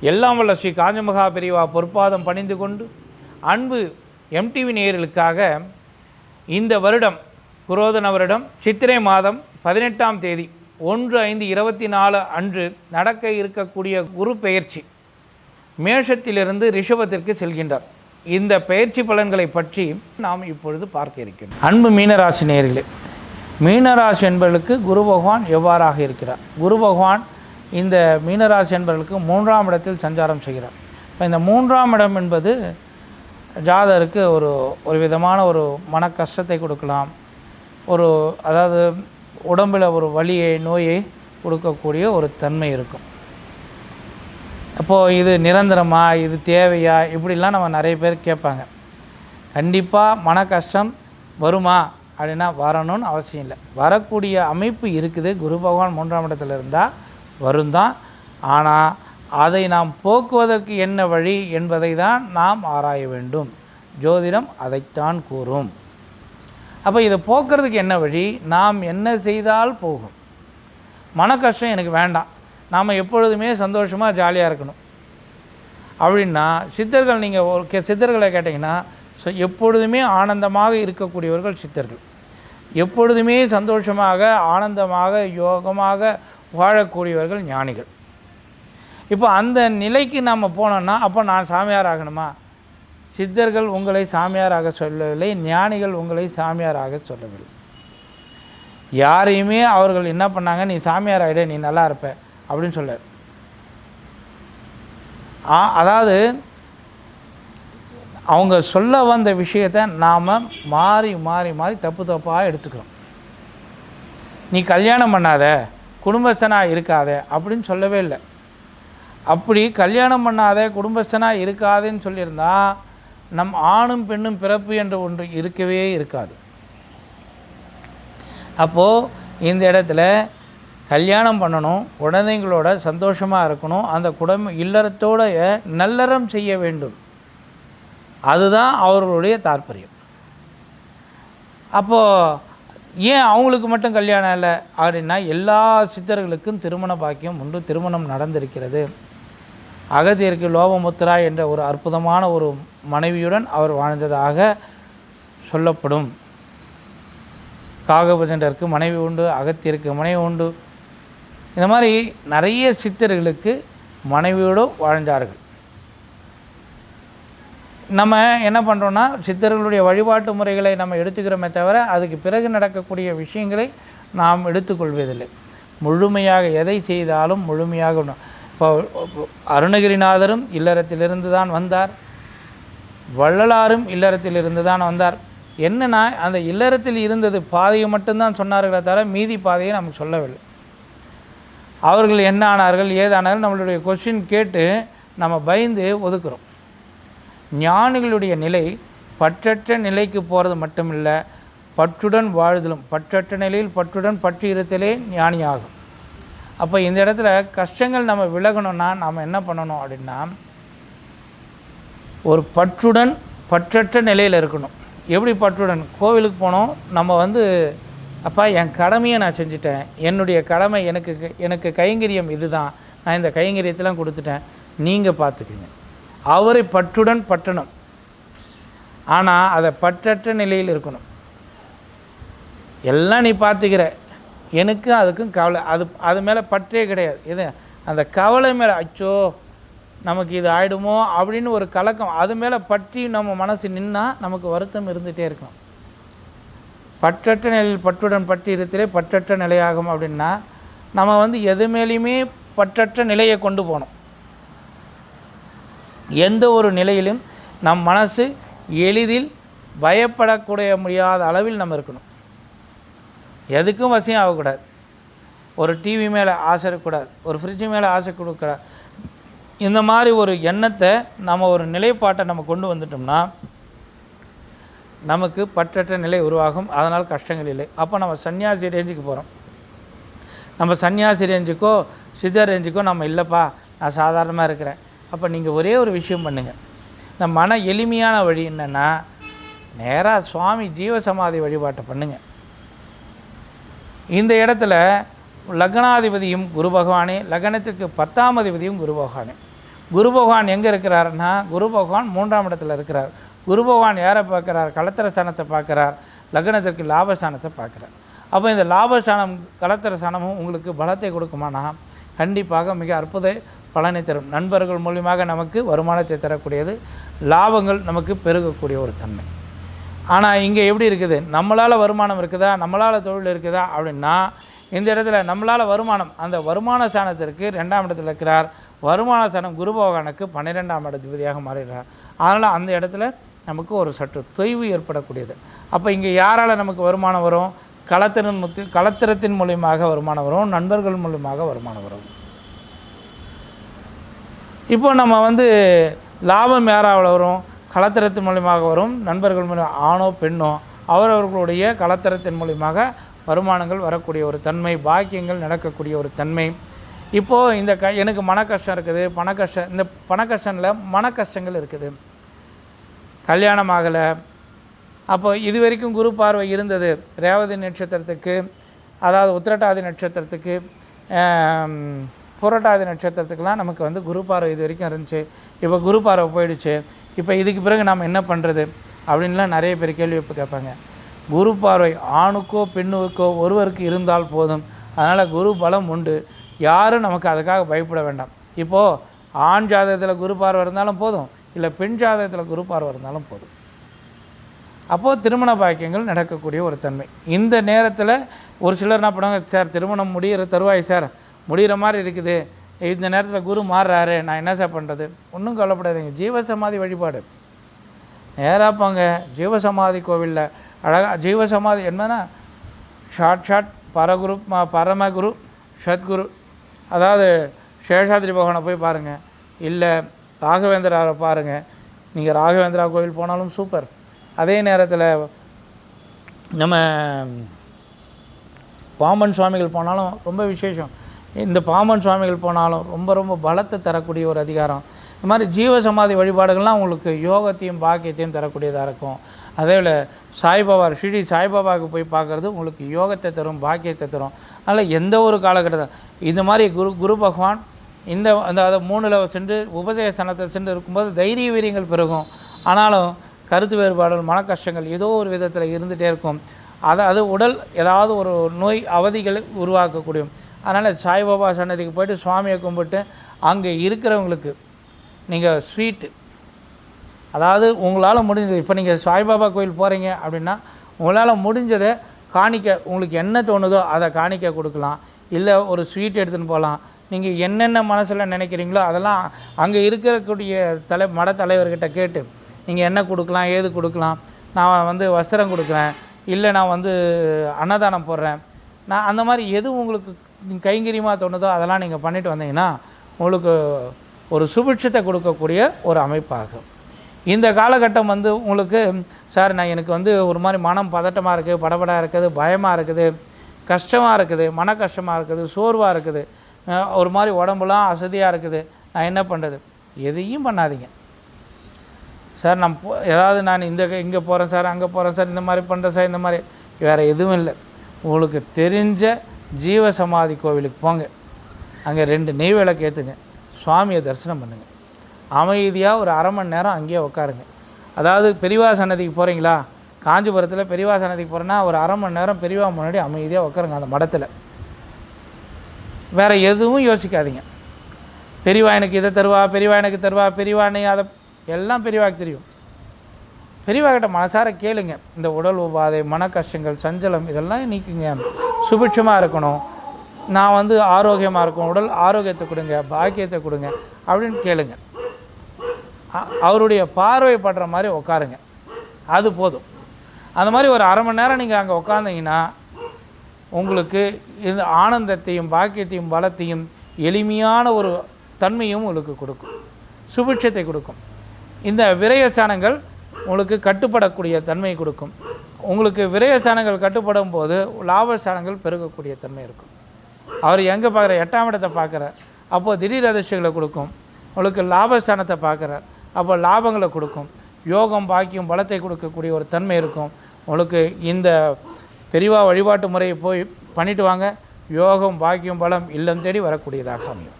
எல்லாம் வல்ல ஸ்ரீ காஞ்சமகா பெரியவா பொற்பாதம் பணிந்து கொண்டு அன்பு எம்டிவி நேயர்களுக்காக இந்த வருடம் குரோதன வருடம் சித்திரை மாதம் பதினெட்டாம் தேதி ஒன்று ஐந்து இருபத்தி நாலு அன்று நடக்க இருக்கக்கூடிய குரு பெயர்ச்சி. மேஷத்திலிருந்து ரிஷபத்திற்கு செல்கின்றார். இந்த பயிற்சி பலன்களை பற்றி நாம் இப்பொழுது பார்க்க இருக்கிறோம் அன்பு மீனராசி நேர்களே மீனராசி என்பவர்களுக்கு குரு பகவான் எவ்வாறாக இருக்கிறார்? குரு பகவான் இந்த மீனராசி என்பவர்களுக்கு மூன்றாம் இடத்தில் சஞ்சாரம் செய்கிறார். இப்போ இந்த மூன்றாம் இடம் என்பது ஜாதருக்கு ஒரு ஒரு விதமான ஒரு மன கஷ்டத்தை கொடுக்கலாம். ஒரு அதாவது உடம்பில் ஒரு வலியை நோயை கொடுக்கக்கூடிய ஒரு தன்மை இருக்கும். அப்போது இது நிரந்தரமா இது தேவையா இப்படிலாம் நம்ம நிறைய பேர் கேட்பாங்க. கண்டிப்பாக மன கஷ்டம் வருமா அப்படின்னா வரணும்னு அவசியம் இல்லை. வரக்கூடிய அமைப்பு இருக்குது. குரு பகவான் மூன்றாம் இடத்துல இருந்தால் வரும் தான் ஆனால் அதை நாம் போக்குவதற்கு என்ன வழி என்பதை தான் நாம் ஆராய வேண்டும். ஜோதிடம் அதைத்தான் கூறும். அப்போ இதை போக்குறதுக்கு என்ன வழி? நாம் என்ன செய்தால் போகும்? மன கஷ்டம் எனக்கு வேண்டாம். நாம் எப்பொழுதுமே சந்தோஷமாக ஜாலியாக இருக்கணும். அப்படின்னா சித்தர்கள் நீங்கள் ஒரு கே சித்தர்களை கேட்டிங்கன்னா ஸோ எப்பொழுதுமே ஆனந்தமாக இருக்கக்கூடியவர்கள் சித்தர்கள். எப்பொழுதுமே சந்தோஷமாக ஆனந்தமாக யோகமாக வாழக்கூடியவர்கள் ஞானிகள். இப்போ அந்த நிலைக்கு நம்ம போனோம்னா அப்போ நான் சாமியார் ஆகணுமா சித்தர்கள் உங்களை சாமியாராக சொல்லவில்லை ஞானிகள் உங்களை சாமியாராக சொல்லவில்லை. யாரையுமே அவர்கள் என்ன பண்ணாங்க நீ சாமியார் ஆகிட நீ நல்லா இருப்ப அப்படின்னு சொல்ல அதாவது அவங்க சொல்ல வந்த விஷயத்தை நாம் மாறி மாறி மாறி தப்பு தப்பாக எடுத்துக்கிறோம். நீ கல்யாணம் பண்ணாத. குடும்பஸ்தனாக இருக்காத அப்படின்னு சொல்லவே இல்லை. அப்படி கல்யாணம் பண்ணாத குடும்பஸ்தனாக இருக்காதுன்னு சொல்லியிருந்தால் நம் ஆணும் பெண்ணும் பிறப்பு என்று ஒன்று இருக்கவே இருக்காது. அப்போது இந்த இடத்துல கல்யாணம் பண்ணணும் குழந்தைங்களோட சந்தோஷமாக இருக்கணும் அந்த குடும்ப இல்லறத்தோட நல்லறம் செய்ய வேண்டும். அதுதான் அவர்களுடைய தாற்பயம். அப்போது ஏன் அவங்களுக்கு மட்டும் கல்யாணம் இல்லை? அப்படின்னா எல்லா சித்தர்களுக்கும் திருமண பாக்கியம் உண்டு திருமணம் நடந்திருக்கிறது. அகத்தியருக்கு லோபமுத்ரா என்ற ஒரு அற்புதமான ஒரு மனைவியுடன் அவர் வாழ்ந்ததாக சொல்லப்படும். காகபஜண்டருக்கு மனைவி உண்டு அகத்தியருக்கு மனைவி உண்டு. இந்த மாதிரி நிறைய சித்தர்களுக்கு மனைவியோடு வாழ்ந்தார்கள். நம்ம என்ன பண்ணுறோன்னா சித்தர்களுடைய வழிபாட்டு முறைகளை நம்ம எடுத்துக்கிறோமே தவிர அதுக்கு பிறகு நடக்கக்கூடிய விஷயங்களை நாம் எடுத்துக்கொள்வதில்லை. முழுமையாக எதை செய்தாலும் முழுமையாக இப்போ அருணகிரிநாதரும் இல்லறத்திலிருந்து தான் வந்தார். வள்ளலாரும் இல்லறத்திலிருந்து தான் வந்தார். என்னென்னா அந்த இல்லறத்தில் இருந்தது பாதையை மட்டும்தான் சொன்னார்களே தவிர மீதி பாதையை நமக்கு சொல்லவில்லை. அவர்கள் என்ன ஆனார்கள் ஏதானார்கள் நம்மளுடைய கொஸ்டின் கேட்டு நம்ம பயந்து ஒதுக்குறோம். ஞானிகளுடைய நிலை பற்றற்ற நிலைக்கு போகிறது மட்டுமில்லை பற்றுடன் வாழ்தலும் பற்றற்ற நிலையில் பற்றுடன் பற்று இருத்தலே ஞானியாகும். அப்போ இந்த இடத்துல கஷ்டங்கள் நம்ம விலகணும்னா நாம் என்ன பண்ணணும் அப்படின்னா ஒரு பற்றுடன் பற்றற்ற நிலையில் இருக்கணும். எப்படி பற்றுடன்? கோவிலுக்கு போனோம் நம்ம வந்து அப்பா என் கடமையை நான் செஞ்சுட்டேன். என்னுடைய கடமை எனக்கு எனக்கு கைங்கரியம் இதுதான். நான் இந்த கைங்கரியத்தெலாம் கொடுத்துட்டேன். நீங்கள் பார்த்துக்குங்க. அவரை பற்றுடன் பற்றணும். ஆனால் அதை பற்றற்ற நிலையில் இருக்கணும். எல்லாம் நீ பார்த்துக்கிற. எனக்கும் அதுக்கும் கவலை. அது அது மேலே பற்றே கிடையாது. இது அந்த கவலை மேலே அச்சோ நமக்கு இது ஆகிடுமோ அப்படின்னு ஒரு கலக்கம். அது மேலே பற்றி நம்ம மனசு நின்னால் நமக்கு வருத்தம் இருந்துகிட்டே இருக்கும். பற்றற்ற நிலையில் பற்றுடன் பற்றி இருத்திலே பற்றற்ற நிலையாகும் அப்படின்னா நம்ம வந்து எது மேலேயுமே பற்றற்ற நிலையை கொண்டு போகணும். எந்த ஒரு நிலையிலும் நம் மனசு எளிதில் பயப்படக்கூடிய முடியாத அளவில் நம்ம இருக்கணும். எதுக்கும் வசியம் ஆகக்கூடாது. ஒரு டிவி மேலே ஆசை இருக்கக்கூடாது. ஒரு ஃப்ரிட்ஜு மேலே ஆசை கொடுக்கக்கூடாது. இந்த மாதிரி ஒரு எண்ணத்தை நம்ம ஒரு நிலைப்பாட்டை நம்ம கொண்டு வந்துட்டோம்னா நமக்கு பற்றற்ற நிலை உருவாகும். அதனால் கஷ்டங்கள் இல்லை. அப்போ நம்ம சன்னியாசி ரேஞ்சுக்கு போகிறோம் நம்ம சன்னியாசி ரேஞ்சுக்கோ சித்த ரேஞ்சுக்கோ நம்ம இல்லைப்பா. நான் சாதாரணமாக இருக்கிறேன். அப்போ நீங்கள் ஒரே ஒரு விஷயம் பண்ணுங்கள் இந்த மன எளிமையான வழி என்னென்னா நேராக சுவாமி ஜீவசமாதி வழிபாட்டை பண்ணுங்கள் இந்த இடத்துல லக்னாதிபதியும் குரு பகவானே லக்னத்திற்கு பத்தாம் அதிபதியும் குரு பகவானே. குரு பகவான் எங்கே இருக்கிறாருன்னா குரு பகவான் மூன்றாம் இடத்துல இருக்கிறார். குரு பகவான் யாரை பார்க்குறார்? கலத்திரஸ்தானத்தை பார்க்குறார். லக்னத்திற்கு லாபஸ்தானத்தை பார்க்குறார். அப்போ இந்த லாபஸ்தானம் கலத்திரஸ்தானமும் உங்களுக்கு பலத்தை கொடுக்குமானா கண்டிப்பாக மிக அற்புத பலனை தரும். நண்பர்கள் மூலியமாக நமக்கு வருமானத்தை தரக்கூடியது லாபங்கள் நமக்கு பெருகக்கூடிய ஒரு தன்மை. ஆனால் இங்கே எப்படி இருக்குது? நம்மளால் வருமானம் இருக்குதா? நம்மளால் தொழில் இருக்குதா? அப்படின்னா இந்த இடத்துல நம்மளால் வருமானம் அந்த வருமான சாணத்திற்கு ரெண்டாம் இடத்துல இருக்கிறார். வருமான சாணம் குரு பகவானுக்கு பன்னிரெண்டாம் இடத்துபதியாக மாறிடுறார் அதனால் அந்த இடத்துல நமக்கு ஒரு சற்று தொய்வு ஏற்படக்கூடியது. அப்போ இங்கே யாரால் நமக்கு வருமானம் வரும்? களத்திரன் முத்து களத்திரத்தின் மூலியமாக வருமானம் வரும். நண்பர்கள் மூலியமாக வருமானம் வரும். இப்போ நம்ம வந்து லாபம் யாராவில் வரும்? கலத்திரத்தின் மூலியமாக வரும். நண்பர்கள் மூலியம் ஆணோ பெண்ணோ அவரவர்களுடைய கலத்திரத்தின் மூலியமாக வருமானங்கள் வரக்கூடிய ஒரு தன்மை பாக்கியங்கள் நடக்கக்கூடிய ஒரு தன்மை. இப்போது இந்த க எனக்கு மன கஷ்டம் இருக்குது. பண கஷ்டம் இந்த பண கஷ்டங்களில் மன கஷ்டங்கள் இருக்குது. கல்யாணம் ஆகலை. அப்போ இது வரைக்கும் குரு பார்வை இருந்தது. ரேவதி நட்சத்திரத்துக்கு அதாவது உத்திரட்டாதி நட்சத்திரத்துக்கு புரட்டாதி நட்சத்திரத்துக்கெலாம் நமக்கு வந்து குரு பார்வை இது வரைக்கும் இருந்துச்சு. இப்போ குரு பார்வை போயிடுச்சு. இப்போ இதுக்கு பிறகு நாம் என்ன பண்ணுறது அப்படின்லாம் நிறைய பேர் கேள்வி இப்போ கேட்பாங்க. குரு பார்வை ஆணுக்கோ பெண்ணுக்கோ ஒருவருக்கு இருந்தால் போதும். அதனால் குரு பலம் உண்டு. யாரும் நமக்கு அதுக்காக பயப்பட வேண்டாம். இப்போது ஆண் ஜாதகத்தில் குரு பார்வை இருந்தாலும் போதும். இல்லை பெண் ஜாதகத்தில் குரு பார்வை இருந்தாலும் போதும். அப்போது திருமண பாக்கியங்கள் நடக்கக்கூடிய ஒரு தன்மை. இந்த நேரத்தில் ஒரு சிலர் என்ன பண்ணுவாங்க சார் திருமணம் முடிகிற தருவாய் சார். முடிகிற மாதிரி இருக்குது. இந்த நேரத்தில் குரு மாறுறாரு. நான் என்ன சார் பண்ணுறது ஒன்றும் கவலைப்படாதீங்க. ஜீவசமாதி வழிபாடு. நேராக போங்க. ஜீவசமாதி கோவிலில். அழகாக ஜீவசமாதி என்னன்னா ஷாட் ஷாட் பரகுரு பரமகுரு சத்குரு. அதாவது சேஷாத்ரி பகவானை போய் பாருங்கள் இல்லை ராகவேந்திராவை பாருங்கள் நீங்கள் ராகவேந்திரா கோவில் போனாலும் சூப்பர் அதே நேரத்தில் நம்ம பாம்பன் சுவாமிகள் போனாலும் ரொம்ப விசேஷம். இந்த பாமன் சுவாமிகள் போனாலும் ரொம்ப ரொம்ப பலத்தை தரக்கூடிய ஒரு அதிகாரம். இந்த மாதிரி ஜீவசமாதி வழிபாடுகள்லாம் உங்களுக்கு யோகத்தையும் பாக்கியத்தையும் தரக்கூடியதாக இருக்கும். அதே போல் சாய்பாபா ஷிடி சாய்பாபாவுக்கு போய் பார்க்குறது உங்களுக்கு யோகத்தை தரும் பாக்கியத்தை தரும். அதனால் எந்த ஒரு காலகட்டத்தில் இந்த மாதிரி குரு குரு பகவான் இந்த அந்த அதை மூணில் சென்று உபதேச சென்று இருக்கும்போது தைரிய வீரியங்கள் பெருகும். ஆனாலும் கருத்து வேறுபாடுகள் மன கஷ்டங்கள் ஏதோ ஒரு விதத்தில் இருந்துகிட்டே இருக்கும். அதை அது உடல் ஏதாவது ஒரு நோய் அவதிகளை உருவாக்கக்கூடியும் அதனால் சாய்பாபா சன்னதிக்கு போயிட்டு சுவாமியை கும்பிட்டு அங்கே இருக்கிறவங்களுக்கு நீங்கள் ஸ்வீட்டு அதாவது உங்களால் முடிஞ்சது இப்போ நீங்கள் சாய்பாபா கோயில் போகிறீங்க அப்படின்னா உங்களால் முடிஞ்சதை காணிக்க உங்களுக்கு என்ன தோணுதோ அதை காணிக்க கொடுக்கலாம். இல்லை ஒரு ஸ்வீட் எடுத்துன்னு போகலாம் நீங்கள் என்னென்ன மனசில் நினைக்கிறீங்களோ அதெல்லாம் அங்கே இருக்கக்கூடிய தலை மட தலைவர்கிட்ட கேட்டு நீங்கள் என்ன கொடுக்கலாம் ஏது கொடுக்கலாம் நான் வந்து வஸ்திரம் கொடுக்குறேன் இல்லை நான் வந்து அன்னதானம் போடுறேன். நான் அந்த மாதிரி எது உங்களுக்கு கைங்கரியமாக தோணுதோ அதெல்லாம் நீங்கள் பண்ணிட்டு வந்தீங்கன்னா உங்களுக்கு ஒரு சுபிட்சத்தை கொடுக்கக்கூடிய ஒரு அமைப்பாகும். இந்த காலகட்டம் வந்து உங்களுக்கு சார் நான் எனக்கு வந்து ஒரு மாதிரி மனம் பதட்டமாக இருக்குது படபடாக இருக்குது பயமாக இருக்குது கஷ்டமாக இருக்குது மன கஷ்டமாக இருக்குது சோர்வாக இருக்குது ஒரு மாதிரி உடம்புலாம் அசதியாக இருக்குது நான் என்ன பண்ணுறது எதையும் பண்ணாதீங்க. சார் நான் போ ஏதாவது நான் இந்த இங்கே போகிறேன் சார் அங்கே போகிறேன் சார் இந்த மாதிரி பண்ணுறேன் சார் இந்த மாதிரி. வேறு எதுவும் இல்லை. உங்களுக்கு தெரிஞ்ச ஜீவசமாதி கோவிலுக்கு போங்க. அங்கே ரெண்டு நெய் விளக்கு ஏற்றுங்க சுவாமியை தரிசனம் பண்ணுங்கள் அமைதியாக ஒரு அரை மணி நேரம் அங்கேயே உட்காருங்க அதாவது பெரியவா சன்னதிக்கு போகிறீங்களா காஞ்சிபுரத்தில் பெரியவா சன்னதிக்கு போகிறேன்னா ஒரு அரை மணி நேரம் பெரியவா முன்னாடி அமைதியாக உட்காருங்க அந்த மடத்தில். வேறு எதுவும் யோசிக்காதீங்க. பெரியவா எனக்கு இதை தருவா பெரியவா எனக்கு தருவா பெரியவா நீ அதை எல்லாம் பெரியவாக்கு தெரியும். பெரியவாக்கிட்ட மனசார கேளுங்க. இந்த உடல் உபாதை மன கஷ்டங்கள் சஞ்சலம் இதெல்லாம் நீக்குங்க. சுபிட்சமாக இருக்கணும். நான் வந்து ஆரோக்கியமாக இருக்கும் உடல் ஆரோக்கியத்தை கொடுங்க பாக்கியத்தை கொடுங்க அப்படின்னு கேளுங்க. அ- அவருடைய பார்வை படுற மாதிரி உட்காருங்க. அது போதும். அந்த மாதிரி ஒரு அரை மணி நேரம் நீங்கள் அங்கே உட்காந்தீங்கன்னா உங்களுக்கு இந்த ஆனந்தத்தையும் பாக்கியத்தையும் பலத்தையும் எளிமையான ஒரு தன்மையும் உங்களுக்கு கொடுக்கும். சுபிட்சத்தை கொடுக்கும். இந்த விரயஸ்தானங்கள் உங்களுக்கு கட்டுப்படக்கூடிய தன்மை கொடுக்கும். உங்களுக்கு விரயஸ்தானங்கள் கட்டுப்படும் போது லாபஸ்தானங்கள் பெருகக்கூடிய தன்மை இருக்கும். அவர் எங்கே பார்க்குற? எட்டாம் இடத்தை பார்க்குறார் அப்போது திடீர் அதிர்ஷ்டங்களை கொடுக்கும். உங்களுக்கு லாபஸ்தானத்தை பார்க்குறார் அப்போ லாபங்களை கொடுக்கும். யோகம் பாக்கியம் பலத்தை கொடுக்கக்கூடிய ஒரு தன்மை இருக்கும். உங்களுக்கு இந்த பெரிவா வழிபாட்டு முறையை போய் பண்ணிட்டு வாங்க. யோகம் பாக்கியம் பலம் இல்லம் தேடி வரக்கூடியதாக அமையும்.